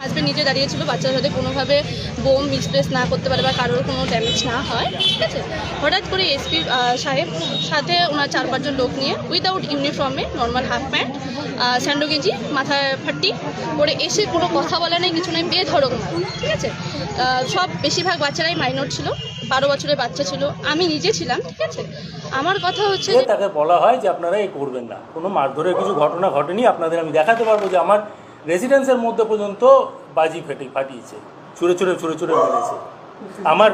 Husband নিজে দাঁড়িয়েছিল বাচ্চার সাথে কোনোভাবে বোম মিসপ্লেস না করতে পারে বা কারোর কোনো ড্যামেজ না হয় ঠিক আছে? হঠাৎ করে এসপি সাহেব সাথে ওনার চার পাঁচজন লোক নিয়ে উইদাউট ইউনিফর্মে নর্মাল হাফ প্যান্ট স্যান্ডো গেঞ্জি মাথায় ফাট্টি করে এসে কোনো কথা বলা নেই কিছু নেই বেধড়ক মার, ঠিক আছে? সব বেশিরভাগ বাচ্চারাই মাইনর ছিল বারো বছরের বাচ্চা ছিল আমি নিজে ছিলাম ঠিক আছে? আমার কথা হচ্ছে তাকে বলা হয় যে আপনারা এই করবেন না। কোনো মারধরের কিছু ঘটনা ঘটেনি আপনাদের আমি দেখাতে পারব যে আমার রেসিডেন্সের মধ্যে পর্যন্ত বাজি ফেটে, ফাটিয়েছে। ছুঁড়ে ছুঁড়ে ছুঁড়ে ছুঁড়ে মেরেছে। আমার,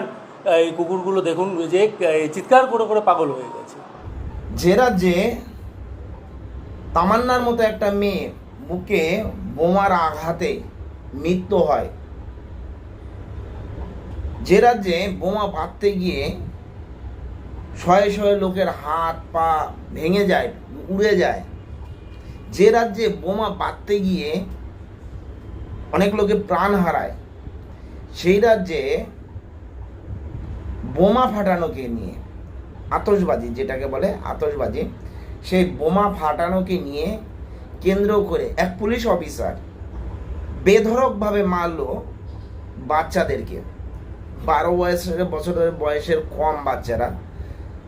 এই কুকুরগুলো দেখুন যে চিৎকার করে করে পাগল হয়ে গেছে। যে রাজ্যে তামান্নার মতো একটা মেয়ে বুকে বোমার আঘাতে মৃত্যু হয়, যে রাজ্যে বোমা বাঁধতে গিয়ে শয়ে শয়ে লোকের হাত, পা ভেঙে যায়, উড়ে যায় যে রাজ্যে বোমা বাঁধতে গিয়ে অনেক লোকে প্রাণ হারায়, সেই রাজ্যে বোমা ফাটানোকে নিয়ে, আতশবাজি যেটাকে বলে আতশবাজি, সেই বোমা ফাটানোকে নিয়ে কেন্দ্র করে এক পুলিশ অফিসার বেধড়কভাবে মারলো বাচ্চাদেরকে। বারো বয়সের বছরের বয়সের কম বাচ্চারা।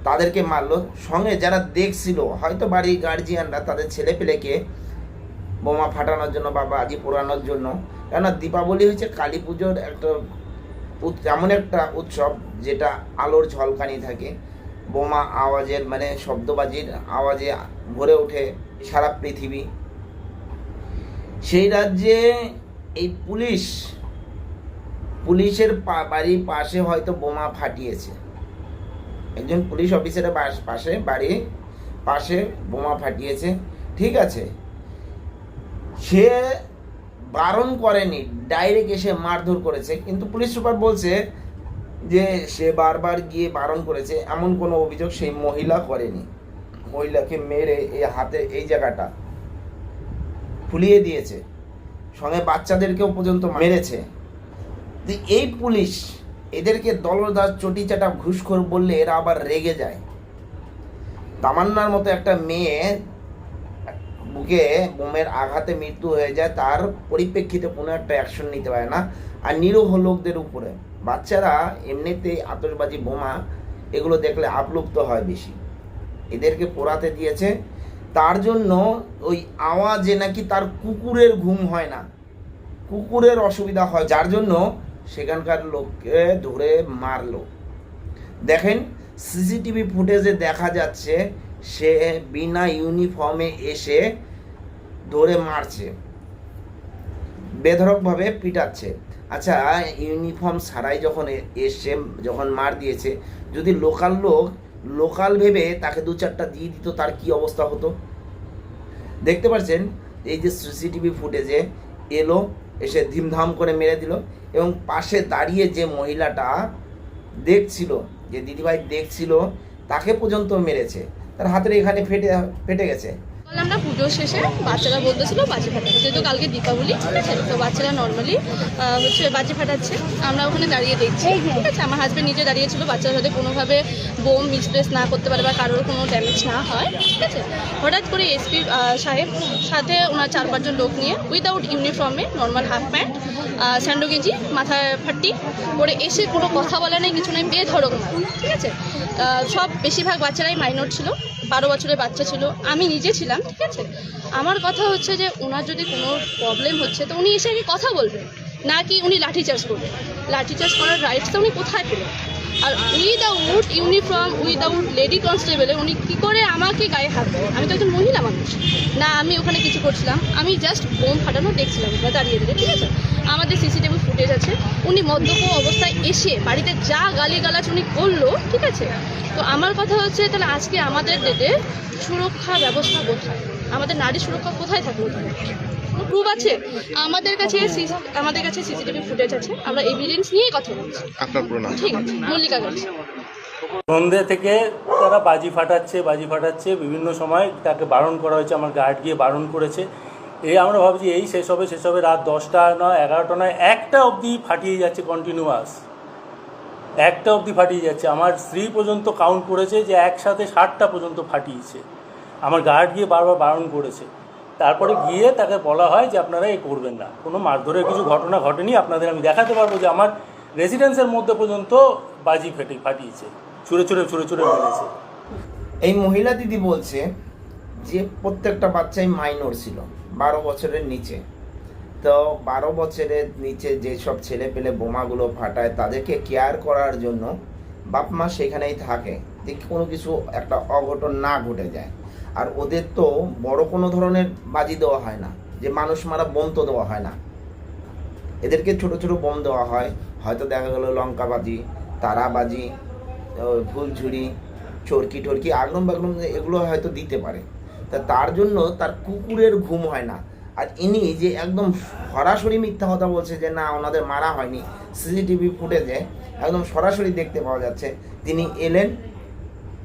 তাদেরকে মারলো। সঙ্গে যারা দেখছিল, হয়তো বাড়ির গার্জিয়ানরা তাদের ছেলে পেলেকে বোমা ফাটানোর জন্য বা বাজি পোড়ানোর জন্য। কেননা দীপাবলি হচ্ছে কালী পুজোর একটা এমন একটা উৎসব যেটা আলোর ঝলকানি থাকে। বোমা আওয়াজের মানে শব্দবাজির আওয়াজে ভরে ওঠে সারা পৃথিবী। সেই রাজ্যে এই পুলিশ, পুলিশের বাড়ির পাশে হয়তো বোমা ফাটিয়েছে। একজন পুলিশ অফিসারের পাশে বাড়ি পাশে বোমা ফাটিয়েছে। ঠিক আছে? সে বারণ করেনি ডাইরেক্ট এসে মারধর করেছে। কিন্তু পুলিশ সুপার বলছে যে, সে বারবার গিয়ে বারণ করেছে, এমন কোনো অভিযোগ সেই মহিলা করেনি। মহিলাকে মেরে এই হাতে এই জায়গাটা ফুলিয়ে দিয়েছে। সঙ্গে বাচ্চাদেরকেও পর্যন্ত মেরেছে। এই পুলিশ এদেরকে দলদাস চটিচাটা ঘুষখোর বললে এরা আবার রেগে যায়। তামান্নার মতো একটা মেয়ে বুকে বোমের আঘাতে মৃত্যু হয়ে যায়, তার পরিপ্রেক্ষিতে কোনো একটা অ্যাকশন নিতে পারে না। আর নিরীহ লোকদের উপরে। বাচ্চারা এমনিতেই আতশবাজি, বোমা, এগুলো দেখলে আপ্লুপ্ত হয় বেশি। এদেরকে পোড়াতে দিয়েছে। তার জন্য ওই আওয়াজে নাকি তার কুকুরের ঘুম হয় না। কুকুরের অসুবিধা হয়, যার জন্য সেখানকার লোককে ধরে মারলো। দেখেন, সিসিটিভি ফুটেজে দেখা যাচ্ছে, সে বিনা ইউনিফর্মে এসে ধরে মারছে। বেধড়কভাবে পিটাচ্ছে। আচ্ছা ইউনিফর্ম ছাড়াই যখন এ- এসছে যখন মার দিয়েছে, যদি লোকাল লোক, লোকাল ভেবে তাকে দু চারটা দিয়ে দিত, তার কি অবস্থা হতো? দেখতে পাচ্ছেন, এই যে সিসিটিভি ফুটেজে এলো এসে ধিমধাম করে মেরে দিল এবং পাশে দাঁড়িয়ে যে মহিলাটা দেখছিল, যে দিদিভাই দেখছিল, তাকে পর্যন্ত মেরেছে। তার হাতের এখানে ফেটে ফেটে গেছে। বললাম না পুজো শেষে বাচ্চারা বলতেছিল বাজি ফাটাচ্ছে যেহেতু কালকে দীপাবলি ঠিক আছে তো বাচ্চারা নর্মালি হচ্ছে বাজি ফাটাচ্ছে। আমরা ওখানে দাঁড়িয়ে দেখছি। ঠিক আছে আমার হাজব্যান্ড নিজে দাঁড়িয়েছিল বাচ্চার সাথে কোনোভাবে বোম মিসপ্লেস না করতে পারে বা কারোর কোনো ড্যামেজ না হয়। ঠিক আছে? হঠাৎ করে এসপি সাহেব সাথে ওনার চার পাঁচজন লোক নিয়ে উইদাউট ইউনিফর্মে নর্মাল হাফ প্যান্ট স্যান্ডো গেঞ্জি মাথায় ফাট্টি করে এসে কোনো কথা বলা নেই কিছু নেই বেধড়ক মার, ঠিক আছে? সব বেশিরভাগ বাচ্চারাই মাইনর ছিল। বারো বছরের বাচ্চা ছিল, আমি নিজে ছিলাম, ঠিক আছে? আমার কথা হচ্ছে যে ওনার যদি কোনো প্রবলেম হচ্ছে, তো উনি এসে আগে কথা বলবেন। না কি উনি লাঠিচার্জ করবেন? লাঠিচার্জ করার রাইটসটা উনি কোথায় পেলেন? আর উইদাউট ইউনিফর্ম উইদাউট লেডি কনস্টেবলে উনি কি করে আমাকে গায়ে হাত দেবেন আমি তো একজন মহিলা মানুষ। না, আমি ওখানে কিছু করছিলাম। আমি জাস্ট বোম ফাটানো দেখছিলাম ওরা দাঁড়িয়ে দিলে, ঠিক আছে? আমাদের সিসিটিভি ফুটেজ আছে। উনি মদ্যপ অবস্থায় এসে বাড়িতে যা গালিগালাজ উনি করল, ঠিক আছে? তো আমার কথা হচ্ছে, তাহলে আজকে আমাদের ডেটে সুরক্ষা ব্যবস্থা কোথায়? আমাদের নারী সুরক্ষা কোথায় থাকবে? ওখানে প্রুফ আছে? আমাদের কাছে আমাদের কাছে সিসিটিভি ফুটেজ আছে। আমরা এভিডেন্স নিয়েই কথা বলছি। আপনার প্রণাম ঠিক আছে মল্লিকা গাছ সন্ধ্যে থেকে তারা বাজি ফাটাচ্ছে বাজি ফাটাচ্ছে। বিভিন্ন সময় তাকে বারণ করা হয়েছে আমার গার্ড গিয়ে বারণ করেছে। এই আমরা ভাবছি এই শেষ হবে শেষ হবে রাত দশটা নয় এগারোটা নয়। একটা অবধি ফাটিয়ে যাচ্ছে কন্টিনিউয়াস একটা অবধি ফাটিয়ে যাচ্ছে। আমার স্ত্রী পর্যন্ত কাউন্ট করেছে যে একসাথে ষাটটা পর্যন্ত ফাটিয়েছে। আমার গার্ড গিয়ে বারবার বারণ করেছে। তারপরে গিয়ে তাকে বলা হয় যে, আপনারা এই করবেন না। কোনো মারধরের কিছু ঘটনা ঘটেনি। আপনাদের আমি দেখাতে পারব যে, আমার রেসিডেন্সের মধ্যে পর্যন্ত বাজি ফেটে, ফাটিয়েছে। ছুঁড়ে ছুঁড়ে ছুঁড়ে ছুঁড়ে মেরেছে। এই মহিলা দিদি বলছে যে, প্রত্যেকটা বাচ্চাই মাইনর ছিল, বারো বছরের নিচে। তো বারো বছরের নিচে যেসব ছেলে পেলে বোমাগুলো ফাটায়, তাদেরকে কেয়ার করার জন্য বাপ মা সেখানেই থাকে। যে কোনো কিছু একটা অঘটন না ঘটে যায়। আর ওদের তো বড় কোনো ধরনের বাজি দেওয়া হয় না যে মানুষ মারা বোম তো দেওয়া হয় না। এদেরকে ছোট ছোট বোম দেওয়া হয় হয়তো দেখা গেল লঙ্কা বাজি তারাবাজি আহ, ফুলঝুরি চরকি টরকি আগরম বাগরম এগুলো হয়তো দিতে পারে। তা তার জন্য তার কুকুরের ঘুম হয় না। আর ইনি যে একদম সরাসরি মিথ্যা কথা বলছে যে না ওনাদের মারা হয়নি সিসিটিভি ফুটেজে একদম সরাসরি দেখতে পাওয়া যাচ্ছে তিনি এলেন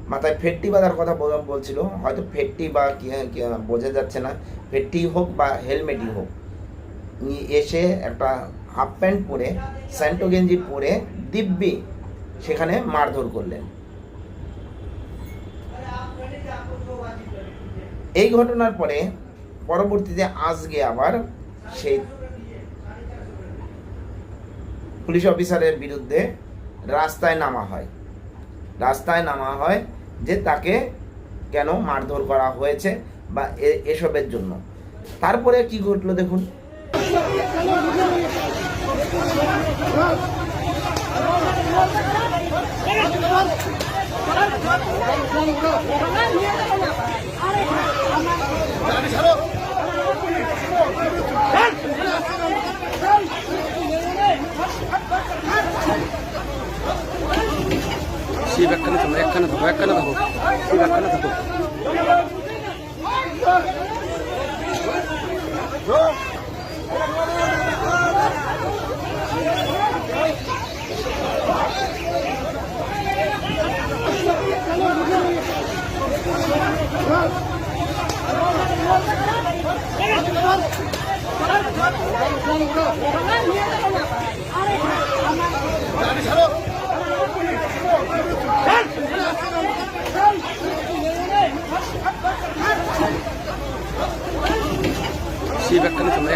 মাথায় ফেটটি বাঁধার কথা বল- বলছিল। হয়তো ফেটটি বা কি কি বোঝা যাচ্ছে না। ফেটটি হোক বা হেলমেটই হোক। এসে একটা হাফ প্যান্ট পরে, স্যান্টো গেঞ্জি পরে দিব্যি সেখানে মারধর করলেন। এই ঘটনার পরে পরবর্তীতে আজকে আবার সেই পুলিশ অফিসারের বিরুদ্ধে রাস্তায় নামা হয়। রাস্তায় নামা হয় যে তাকে কেন মারধর করা হয়েছে বা এসবের জন্য তারপরে কি ঘটলো দেখুন শিব একখানে থাকো একখানে থাকো একখানে থাকো শিব একখানে থাকো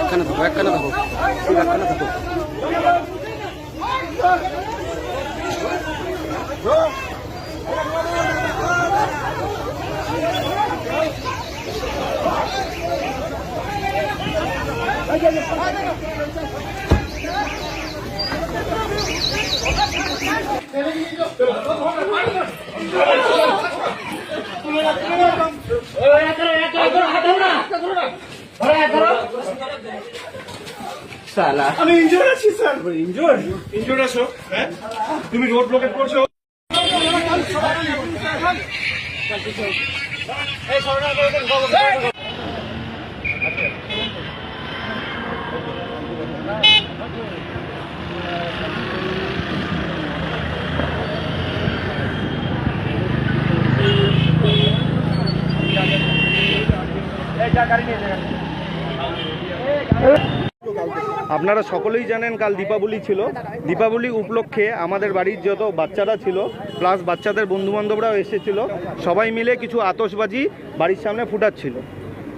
একখানে থাকো একখানে থাকো শিব একখানে থাকো আমি ইনজোর আছি স্যার ইনজোর ইনজোর আছো হ্যাঁ? তুমি রোড ব্লকেট করছ আপনারা সকলেই জানেন কাল দীপাবলি ছিল। দীপাবলি উপলক্ষে আমাদের বাড়ির যত বাচ্চারা ছিল প্লাস বাচ্চাদের বন্ধুবান্ধবরাও এসেছিল, সবাই মিলে কিছু আতসবাজি বাড়ির সামনে ফুটাচ্ছিল।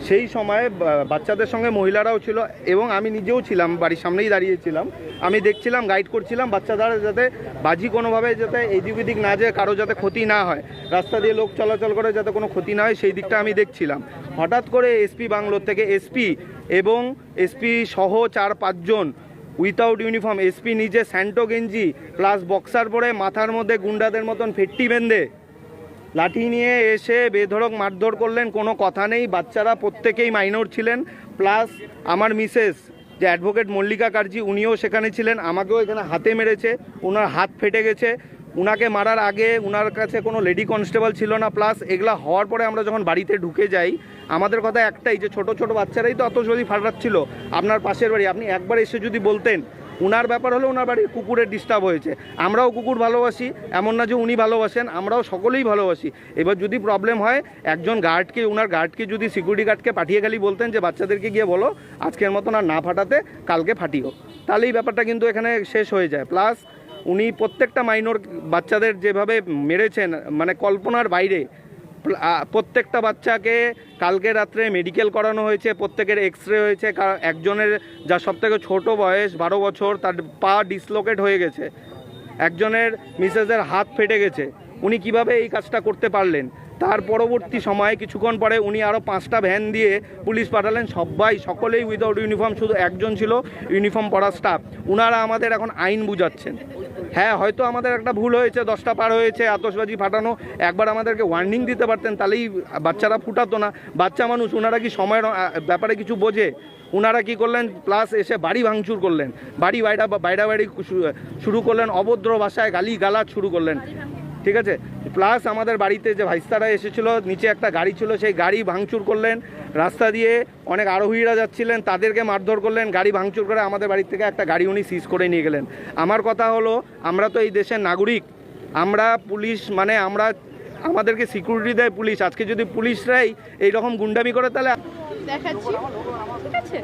সেই সময় বাচ্চাদের সঙ্গে মহিলারাও ছিল এবং আমি নিজেও ছিলাম, বাড়ির সামনেই দাঁড়িয়েছিলাম আমি দেখছিলাম গাইড করছিলাম বাচ্চারা যাতে বাজি কোনোভাবে যাতে এদিক ওদিক না যায়, কারও যাতে ক্ষতি না হয়। রাস্তা দিয়ে লোক চলাচল করে যাতে কোনো ক্ষতি না হয়, সেই দিকটা আমি দেখছিলাম। হঠাৎ করে এসপি বাংলোর থেকে এসপি এবং এসপি সহ চার পাঁচজন উইথাউট ইউনিফর্ম এসপি নিজে স্যান্টো গেঞ্জি প্লাস বক্সার পরে মাথার মধ্যে গুন্ডাদের মতন ফেট্টি বেঁধে লাঠি নিয়ে এসে বেধড়ক মারধর করলেন, কোনো কথা নেই, বাচ্চারা প্রত্যেকেই মাইনর ছিলেন প্লাস আমার মিসেস যে অ্যাডভোকেট মল্লিকা কার্জি, উনিও সেখানে ছিলেন, আমাকেও এখানে হাতে মেরেছে ওনার হাত ফেটে গেছে, উনাকে মারার আগে উনার কাছে কোনো লেডি কনস্টেবল ছিল না প্লাস এগুলা হওয়ার পরে আমরা যখন বাড়িতে ঢুকে যাই আমাদের কথা একটাই, যে ছোট ছোট বাচ্চারাই তো আতশবাজি ফাটাচ্ছিল। আপনার পাশের বাড়ি, আপনি একবার এসে যদি বলতেন, উনার ব্যাপার হলো ওনার বাড়ির কুকুরের ডিস্টার্ব হয়েছে। আমরাও কুকুর ভালোবাসি, এমন না যে উনি ভালোবাসেন, আমরাও সকলেই ভালোবাসি। এবার যদি প্রবলেম হয়, একজন গার্ডকে ওনার গার্ডকে যদি সিকিউরিটি গার্ডকে পাঠিয়ে খালি বলতেন যে, বাচ্চাদেরকে গিয়ে বলো, আজকের মতন আর না ফাটাতে, কালকে ফাটিও। তাহলে এই ব্যাপারটা কিন্তু এখানে শেষ হয়ে যায়। প্লাস উনি প্রত্যেকটা মাইনর বাচ্চাদের যেভাবে মেরেছেন মানে কল্পনার বাইরে প্রত্যেকটা বাচ্চাকে কালকে রাত্রে মেডিকেল করানো হয়েছে, প্রত্যেকের এক্স রে হয়েছে একজনের যা সব থেকে ছোটো বয়স, বারো বছর, তার পা ডিসলোকেট হয়ে গেছে। একজনের মিসেসের হাত ফেটে গেছে। উনি কীভাবে এই কাজটা করতে পারলেন? তার পরবর্তী সময়ে কিছুক্ষণ পরে উনি আরও পাঁচটা ভ্যান দিয়ে পুলিশ পাঠালেন। সবাই, সকলেই উইদাউট ইউনিফর্ম শুধু একজন ছিল ইউনিফর্ম পরা স্টাফ উনারা আমাদের এখন আইন বুঝাচ্ছেন। হ্যাঁ হয়তো আমাদের একটা ভুল হয়েছে, দশটা পার হয়েছে আতসবাজি ফাটানো। একবার আমাদেরকে ওয়ার্নিং দিতে পারতেন, তাহলেই বাচ্চারা ফুটাতো না। বাচ্চা মানুষ ওনারা কি সময়ের ব্যাপারে কিছু বোঝে? ওনারা কি করলেন? প্লাস এসে বাড়ি ভাঙচুর করলেন। বাড়ি বাইরা বাইরা বাড়ি শুরু করলেন, অভদ্র ভাষায় গালি গালাজ শুরু করলেন। ঠিক আছে? প্লাস আমাদের বাড়িতে যে ভাইস্তারা এসেছিল, নিচে একটা গাড়ি ছিল, সেই গাড়ি ভাঙচুর করলেন। রাস্তা দিয়ে অনেক আরোহীরা যাচ্ছিলেন, তাদেরকে মারধর করলেন, গাড়ি ভাঙচুর করে আমাদের বাড়ি থেকে একটা গাড়ি উনি সিজ করে নিয়ে গেলেন। আমার কথা হলো, আমরা তো এই দেশের নাগরিক। আমরা পুলিশ মানে আমরা, আমাদেরকে সিকিউরিটি দেয় পুলিশ। আজকে যদি পুলিশরাই এই রকম গুন্ডামি করে, তাহলে দেখাচ্ছি। ঠিক আছে?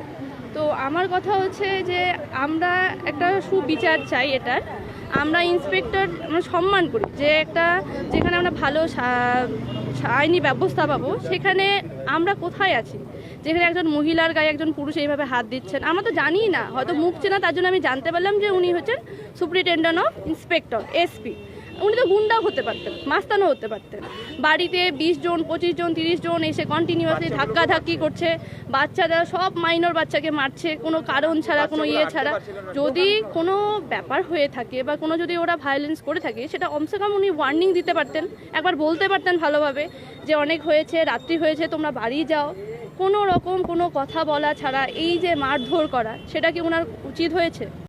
তো আমার কথা হচ্ছে যে আমরা একটা সুবিচার চাই এটার। আমরা ইন্সপেক্টর আমরা সম্মান করি যে একটা যেখানে আমরা ভালো আইনি ব্যবস্থা পাবো সেখানে আমরা কোথায় আছি? যেখানে একজন মহিলার গায়ে একজন পুরুষ এইভাবে হাত দিচ্ছেন, আমরা তো জানি না। হয়তো মুখ চেনা তার জন্য আমি জানতে পারলাম যে উনি হচ্ছেন সুপ্রিনটেন্ডেন্ট অফ ইন্সপেক্টর, এসপি। উনি তো গুন্ডাও হতে পারতেন মাস্তানও হতে পারতেন। বাড়িতে বিশ জন পঁচিশ জন তিরিশ জন এসে কন্টিনিউয়াসলি ধাক্কা ধাক্কি করছে। বাচ্চারা সব মাইনর বাচ্চাকে মারছে কোনো কারণ ছাড়া কোনো ইয়ে ছাড়া। যদি কোনো ব্যাপার হয়ে থাকে বা কোনো যদি ওরা ভায়োলেন্স করে থাকে সেটা কমসে কম উনি ওয়ার্নিং দিতে পারতেন একবার বলতে পারতেন ভালোভাবে যে অনেক হয়েছে রাত্রি হয়েছে তোমরা বাড়ি যাও। কোনো রকম কোনো কথা বলা ছাড়া এই যে মারধর করা সেটা কি ওনার উচিত হয়েছে?